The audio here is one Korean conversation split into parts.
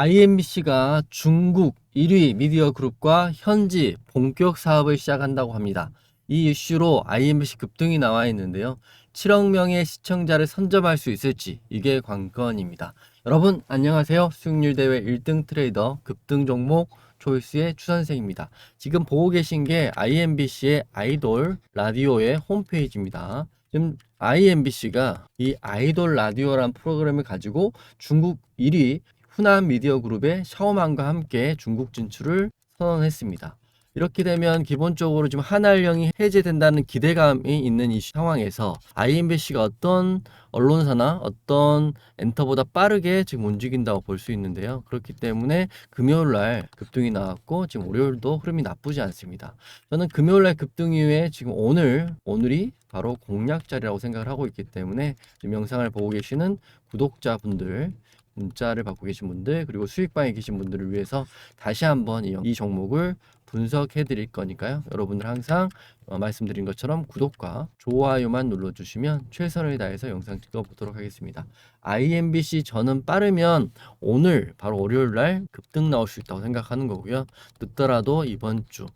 IMBC가 중국 1위 미디어 그룹과 현지 본격 사업을 시작한다고 합니다. 이 이슈로 IMBC 급등이 나와 있는데요. 7억 명의 시청자를 선점할 수 있을지 이게 관건입니다. 여러분 안녕하세요. 수익률 대회 1등 트레이더 급등 종목 초이스의 추선생입니다. 지금 보고 계신 게 IMBC의 아이돌 라디오의 홈페이지입니다. 지금 IMBC가 이 아이돌 라디오란 프로그램을 가지고 중국 1위 후남 미디어 그룹의 샤오만과 함께 중국 진출을 선언했습니다. 이렇게 되면 기본적으로 지금 한알령이 해제된다는 기대감이 있는 이 상황에서 IMBC가 어떤 언론사나 어떤 엔터보다 빠르게 지금 움직인다고 볼 수 있는데요. 그렇기 때문에 금요일 날 급등이 나왔고 지금 월요일도 흐름이 나쁘지 않습니다. 저는 금요일 날 급등 이후에 지금 오늘 오늘이 바로 공략 자리라고 생각을 하고 있기 때문에 지금 영상을 보고 계시는 구독자분들 문자를 받고 계신 분들 그리고 수익방에 계신 분들을 위해서 다시 한번 이, 이 종목을 분석해 드릴 거니까요. 여러분들 항상 어, 말씀드린 것처럼 구독과 좋아요만 눌러주시면 최선을 다해서 영상 찍어보도록 하겠습니다. IMBC 저는 빠르면 오늘 바로 월요일 날 급등 나올 수 있다고 생각하는 거고요. 늦더라도 이번 주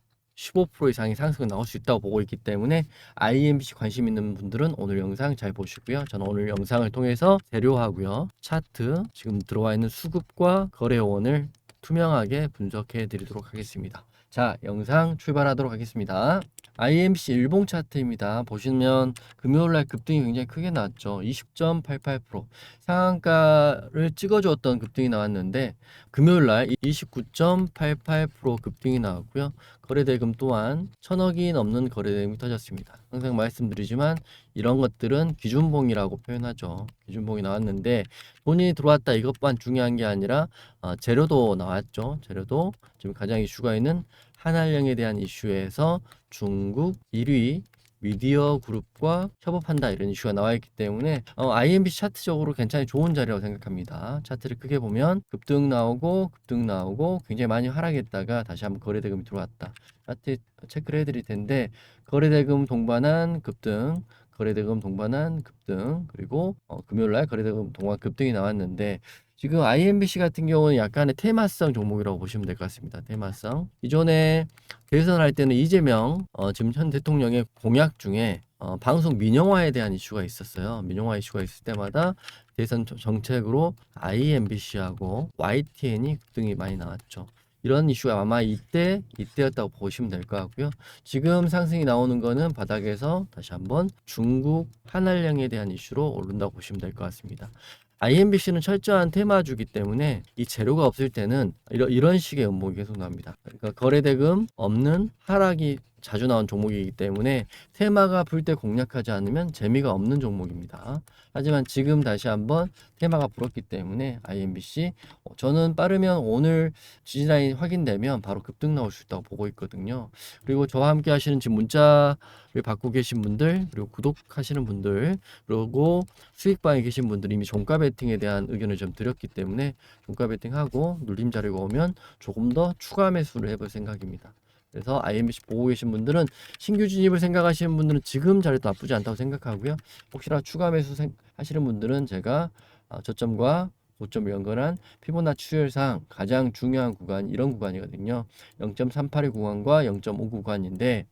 15% 이상의 상승이 나올 수 있다고 보고 있기 때문에 IMBC 관심 있는 분들은 오늘 영상 잘 보시고요. 저는 오늘 영상을 통해서 재료하고요. 차트, 지금 들어와 있는 수급과 거래원을 투명하게 분석해 드리도록 하겠습니다. 자, 영상 출발하도록 하겠습니다. IMC 일봉 차트입니다. 보시면 금요일 날 급등이 굉장히 크게 나왔죠. 20.88% 상한가를 찍어주었던 급등이 나왔는데 금요일 날 29.88% 급등이 나왔고요. 거래대금 또한 천억이 넘는 거래대금이 터졌습니다. 항상 말씀드리지만 이런 것들은 기준봉이라고 표현하죠. 기준봉이 나왔는데 돈이 들어왔다 이것만 중요한 게 아니라 어, 재료도 나왔죠. 재료도 지금 가장 이슈가 있는 한알령에 대한 이슈에서 중국 1위 미디어 그룹과 협업한다 이런 이슈가 나와 있기 때문에 어, IMB 차트적으로 굉장히 좋은 자리라고 생각합니다. 차트를 크게 보면 급등 나오고 급등 나오고 굉장히 많이 하락했다가 다시 한번 거래대금이 들어왔다. 차트 체크를 해드릴 텐데 거래대금 동반한 급등 거래대금 동반한 급등 그리고 어, 금요일날 거래대금 동반 급등이 나왔는데 지금 IMBC 같은 경우는 약간의 테마성 종목이라고 보시면 될 것 같습니다. 테마성. 이전에 대선할 때는 이재명 어, 지금 현 대통령의 공약 중에 어, 방송 민영화에 대한 이슈가 있었어요. 민영화 이슈가 있을 때마다 대선 정- 정책으로 IMBC하고 YTN이 급등이 많이 나왔죠. 이런 이슈가 아마 이때 이때였다고 보시면 될 것 같고요. 지금 상승이 나오는 거는 바닥에서 다시 한번 중국 한알령에 대한 이슈로 오른다고 보시면 될 것 같습니다. IMBC는 철저한 테마주기 때문에 이 재료가 없을 때는 이런, 식의 음목이 계속 나옵니다. 그러니까 거래대금 없는 하락이 자주 나온 종목이기 때문에 테마가 불 때 공략하지 않으면 재미가 없는 종목입니다. 하지만 지금 다시 한번 테마가 불었기 때문에 IMBC 어, 저는 빠르면 오늘 지지라인 확인되면 바로 급등 나올 수 있다고 보고 있거든요. 그리고 저와 함께 하시는 지금 문자를 받고 계신 분들 그리고 구독하시는 분들 그리고 수익방에 계신 분들 이미 종가 베팅에 대한 의견을 좀 드렸기 때문에 종가 베팅하고 눌림 자리가 오면 조금 더 추가 매수를 해볼 생각입니다. 그래서 IMBC 보고 계신 분들은 신규 진입을 생각하시는 분들은 지금 자리도 나쁘지 않다고 생각하고요. 혹시나 추가 매수 생- 하시는 분들은 제가 어, 저점과 고점을 연결한 피보나치 추혈상 가장 중요한 구간 이런 구간이거든요. 0.382 구간과 0.5 구간인데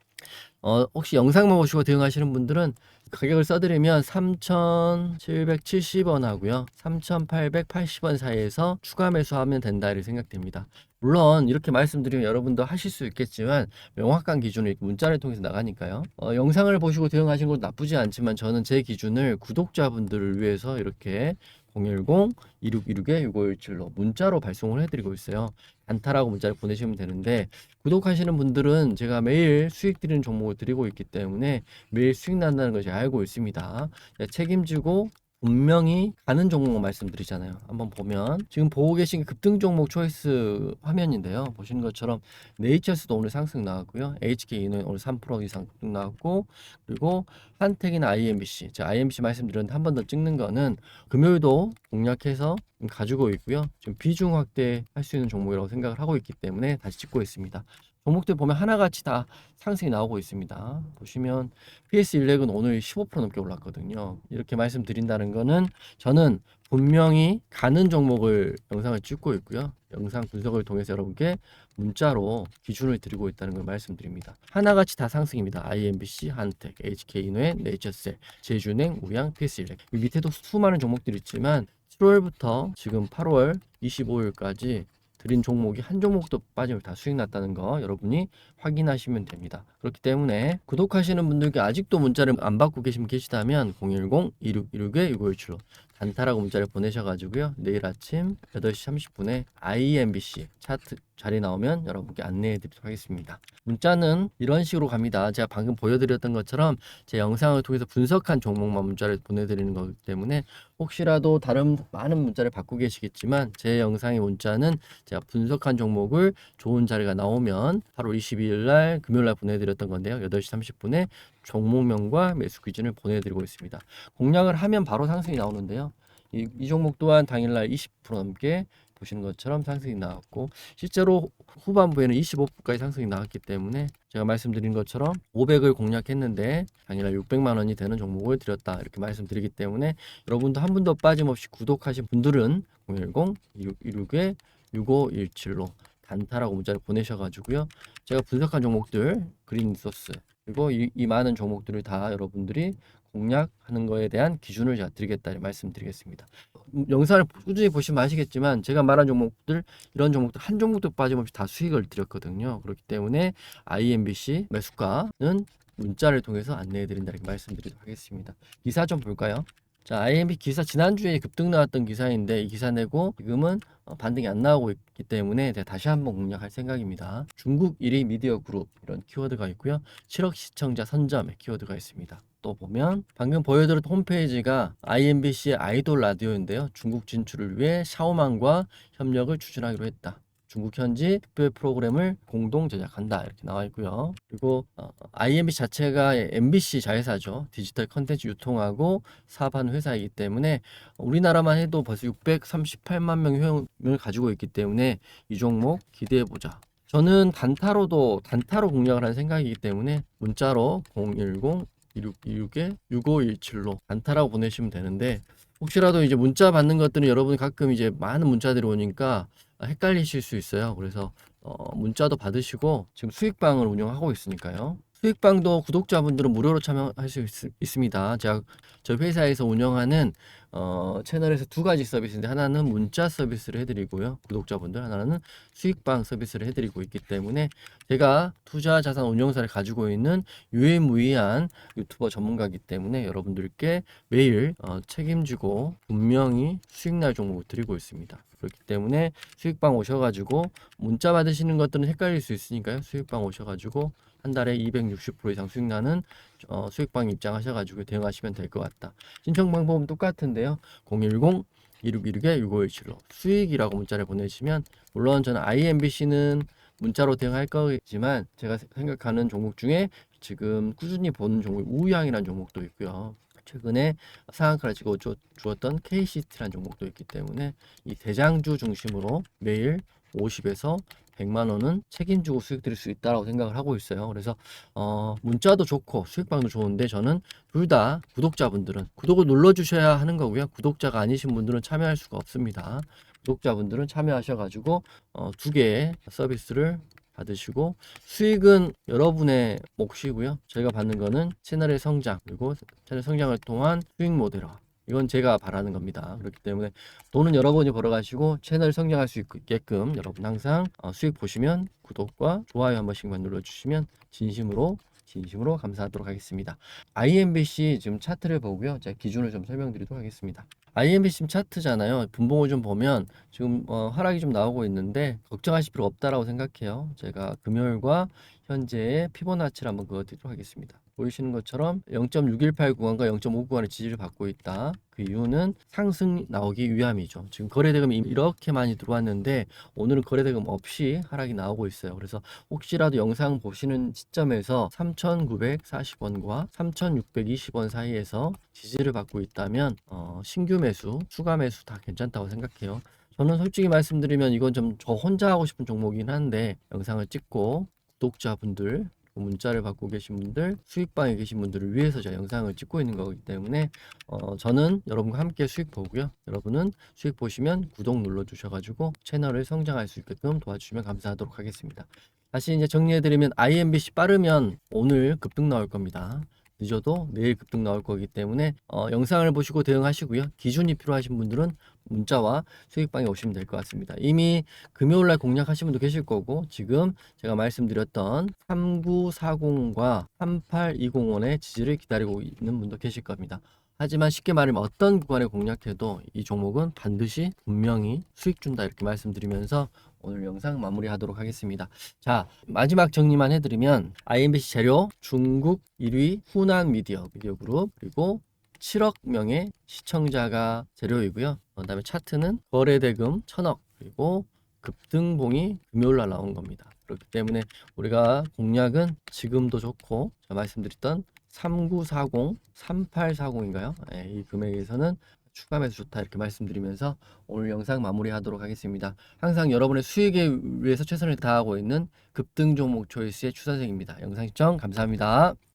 어, 혹시 영상만 보시고 대응하시는 분들은 가격을 써드리면 3,770원 하고요. 3,880원 사이에서 추가 매수하면 된다 이렇게 생각됩니다. 물론 이렇게 말씀드리면 여러분도 하실 수 있겠지만 명확한 기준을 문자를 통해서 나가니까요. 어, 영상을 보시고 대응하시는 것도 나쁘지 않지만 저는 제 기준을 구독자분들을 위해서 이렇게 010-2616-6517로 문자로 발송을 해드리고 있어요. 단타라고 문자를 보내시면 되는데 구독하시는 분들은 제가 매일 수익 드리는 종목을 드리고 있기 때문에 매일 수익 난다는 걸 제가 알고 있습니다. 네, 책임지고 분명히 가는 종목 말씀드리잖아요. 한번 보면 지금 보고 계신 게 급등 종목 초이스 화면인데요. 보시는 것처럼 네이처스도 오늘 상승 나왔고요. HK는 오늘 3% 이상 급등 나왔고 그리고 한택이나 IMBC, 제가 IMBC 말씀드렸는데 한 번 더 찍는 거는 금요일도 공략해서 가지고 있고요. 지금 비중 확대할 수 있는 종목이라고 생각을 하고 있기 때문에 다시 찍고 있습니다. 종목들 보면 하나같이 다 상승이 나오고 있습니다. 보시면 PS 일렉은 오늘 15% 넘게 올랐거든요. 이렇게 말씀드린다는 거는 저는 본명이 가는 종목을 영상을 찍고 있고요. 영상 분석을 통해서 여러분께 문자로 기준을 드리고 있다는 걸 말씀드립니다. 하나같이 다 상승입니다. IMBC, 한텍, HK인후엔, 네이처셀, 제주은행, 우양, PS일렉. 이 밑에도 수많은 종목들이 있지만 7월부터 지금 8월 25일까지 드린 종목이 한 종목도 빠짐없이 다 수익 났다는 거 여러분이 확인하시면 됩니다. 그렇기 때문에 구독하시는 분들께 아직도 문자를 안 받고 계시면 계시다면 010-2616-6517로 단타라고 문자를 보내셔가지고요. 내일 아침 8시 30분에 IMBC 차트 자리 나오면 여러분께 안내해 드리도록 하겠습니다. 문자는 이런 식으로 갑니다. 제가 방금 보여드렸던 것처럼 제 영상을 통해서 분석한 종목만 문자를 보내드리는 거기 때문에 혹시라도 다른 많은 문자를 받고 계시겠지만 제 영상의 문자는 제가 분석한 종목을 좋은 자리가 나오면 8월 22일 날 금요일 날 보내드렸던 건데요. 8시 30분에 종목명과 매수 기준을 보내드리고 있습니다. 공략을 하면 바로 상승이 나오는데요. 이, 이 종목 또한 당일날 20% 넘게 보시는 것처럼 상승이 나왔고 실제로 후반부에는 25%까지 상승이 나왔기 때문에 제가 말씀드린 것처럼 500을 공략했는데 당일날 600만 원이 되는 종목을 드렸다 이렇게 말씀드리기 때문에 여러분도 한 분도 빠짐없이 구독하신 분들은 010-2616에 6517로 단타라고 문자를 보내셔가지고요. 제가 분석한 종목들 그린 소스 그리고 이, 이 많은 종목들을 다 여러분들이 공략하는 거에 대한 기준을 제가 드리겠다 말씀드리겠습니다. 음, 영상을 꾸준히 보시면 아시겠지만 제가 말한 종목들 이런 종목들 한 종목도 빠짐없이 다 수익을 드렸거든요. 그렇기 때문에 IMBC 매수가는 문자를 통해서 안내해 드린다 이렇게 말씀드리도록 하겠습니다. 기사 좀 볼까요? 자, IMB 기사 지난주에 급등 나왔던 기사인데 이 기사 내고 지금은 어, 반등이 안 나오고 있기 때문에 제가 다시 한번 공략할 생각입니다. 중국 1위 미디어 그룹 이런 키워드가 있고요. 7억 시청자 선점의 키워드가 있습니다. 또 보면 방금 보여드렸던 홈페이지가 IMBC의 아이돌 라디오인데요. 중국 진출을 위해 샤오만과 협력을 추진하기로 했다. 중국 현지 특별 프로그램을 공동 제작한다 이렇게 나와 있고요. 그리고 어, IMB 자체가 MBC 자회사죠. 디지털 컨텐츠 유통하고 사업하는 회사이기 때문에 우리나라만 해도 벌써 638만 명 회원을 가지고 있기 때문에 이 종목 기대해 보자. 저는 단타로도 단타로 공략을 하는 생각이기 때문에 문자로 010 2626에 6517로 단타라고 보내시면 되는데 혹시라도 이제 문자 받는 것들은 여러분이 가끔 이제 많은 문자들이 오니까 헷갈리실 수 있어요. 그래서 어, 문자도 받으시고 지금 수익방을 운영하고 있으니까요. 수익방도 구독자분들은 무료로 참여할 수 있, 습니다 제가 저희 회사에서 운영하는 어, 채널에서 두 가지 서비스인데 하나는 문자 서비스를 해드리고요. 구독자분들 하나는 수익방 서비스를 해드리고 있기 때문에 제가 투자 자산 운용사를 가지고 있는 유일무이한 유튜버 전문가이기 때문에 여러분들께 매일 어, 책임지고 분명히 수익날 종목을 드리고 있습니다. 그렇기 때문에 수익방 오셔가지고 문자 받으시는 것들은 헷갈릴 수 있으니까요. 수익방 오셔가지고 한 달에 260% 이상 수익 나는 어, 수익방 입장하셔가지고 대응하시면 될 것 같다. 신청 방법은 똑같은데요. 010 2616에 6517로 수익이라고 문자를 보내시면 물론 저는 IMBC는 문자로 대응할 거지만 제가 생각하는 종목 중에 지금 꾸준히 보는 종목 우양이라는 종목도 있고요. 최근에 상한가를 찍어 주었던 KCT라는 종목도 있기 때문에 이 대장주 중심으로 매일 50에서 100만 원은 책임지고 수익 드릴 수 있다라고 생각을 하고 있어요. 그래서 어, 문자도 좋고 수익방도 좋은데 저는 둘 다 구독자분들은 구독을 눌러 주셔야 하는 거고요. 구독자가 아니신 분들은 참여할 수가 없습니다. 구독자분들은 참여하셔가지고 어, 두 개의 서비스를 받으시고 수익은 여러분의 몫이고요. 저희가 받는 거는 채널의 성장 그리고 채널 성장을 통한 수익 모델화 이건 제가 바라는 겁니다. 그렇기 때문에 돈은 여러분이 벌어가시고 채널 성장할 수 있게끔 여러분 항상 어, 수익 보시면 구독과 좋아요 한 번씩만 눌러주시면 진심으로 진심으로 감사하도록 하겠습니다. IMBC 지금 차트를 보고요. 제가 기준을 좀 설명드리도록 하겠습니다. IMBC 차트잖아요. 분봉을 좀 보면 지금 어, 하락이 좀 나오고 있는데 걱정하실 필요 없다라고 생각해요. 제가 금요일과 현재의 피보나치를 한번 그어드리도록 하겠습니다. 보이시는 것처럼 0.618 구간과 0.5 구간의 지지를 받고 있다. 그 이유는 상승 나오기 위함이죠. 지금 거래대금이 이렇게 많이 들어왔는데 오늘은 거래대금 없이 하락이 나오고 있어요. 그래서 혹시라도 영상 보시는 시점에서 3,940원과 3,620원 사이에서 지지를 받고 있다면 어, 신규 매수, 추가 매수 다 괜찮다고 생각해요. 저는 솔직히 말씀드리면 이건 좀 저 혼자 하고 싶은 종목이긴 한데 영상을 찍고 구독자분들 문자를 받고 계신 분들, 수익방에 계신 분들을 위해서 제가 영상을 찍고 있는 거기 때문에 어, 저는 여러분과 함께 수익 보고요. 여러분은 수익 보시면 구독 눌러 주셔가지고 채널을 성장할 수 있게끔 도와주시면 감사하도록 하겠습니다. 다시 이제 정리해드리면 IMBC 빠르면 오늘 급등 나올 겁니다. 늦어도 내일 급등 나올 거기 때문에 어, 영상을 보시고 대응하시고요. 기준이 필요하신 분들은 문자와 수익방에 오시면 될 것 같습니다. 이미 금요일날 공략하신 분도 계실 거고 지금 제가 말씀드렸던 3940과 38201의 지지를 기다리고 있는 분도 계실 겁니다. 하지만 쉽게 말하면 어떤 구간에 공략해도 이 종목은 반드시 분명히 수익 준다 이렇게 말씀드리면서 오늘 영상 마무리하도록 하겠습니다. 자 마지막 정리만 해드리면 IMBC 재료 중국 1위 후난 미디어 미디어 그룹 그리고 7억 명의 시청자가 재료이고요. 그다음에 차트는 거래 대금 1000억 그리고 급등봉이 금요일 날 나온 겁니다. 그렇기 때문에 우리가 공략은 지금도 좋고 제가 말씀드렸던 3940, 3840인가요? 예, 이 금액에서는 추가 매수 좋다 이렇게 말씀드리면서 오늘 영상 마무리하도록 하겠습니다. 항상 여러분의 수익에 위해서 최선을 다하고 있는 급등 종목 초이스의 추선생입니다. 영상 시청 감사합니다.